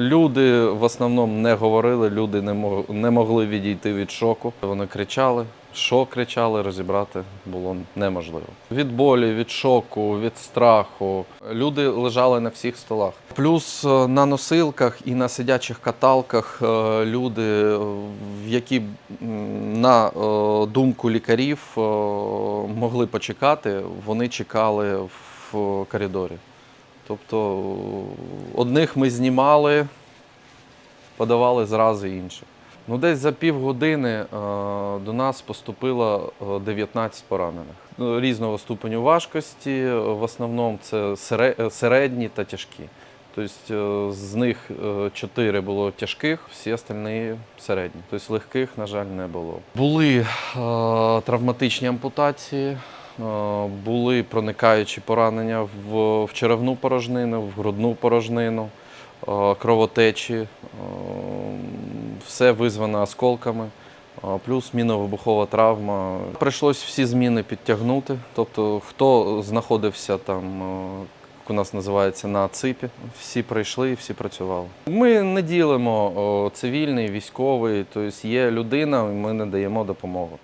Люди в основному не говорили, люди не, мог, не могли відійти від шоку. Вони кричали. Що кричали, розібрати було неможливо. Від болі, від шоку, від страху. Люди лежали на всіх столах. Плюс е, на носилках і на сидячих каталках е, люди, е, які на думку лікарів могли почекати, вони чекали в коридорі. Тобто е, одних ми знімали, подавали зразу інших. Ну, десь за півгодини е, до нас поступило е, 19 поранених. Ну, Різного ступеню важкості, е, в основному це е, середні та тяжкі. Тобто е, з них 4 було тяжких, всі остальні середні. Тобто легких, на жаль, не було. Були е, травматичні ампутації, е, були проникаючі поранення в, черевну порожнину, в грудну порожнину, е, кровотечі. е, Все визвано осколками. е, Плюс міновибухова травма. Прийшлось всі зміни підтягнути. Тобто, хто знаходився там, е, як у нас називається, на ципі, всі прийшли і всі працювали. Ми не ділимо цивільний, військовий, тобто є людина, ми надаємо допомогу.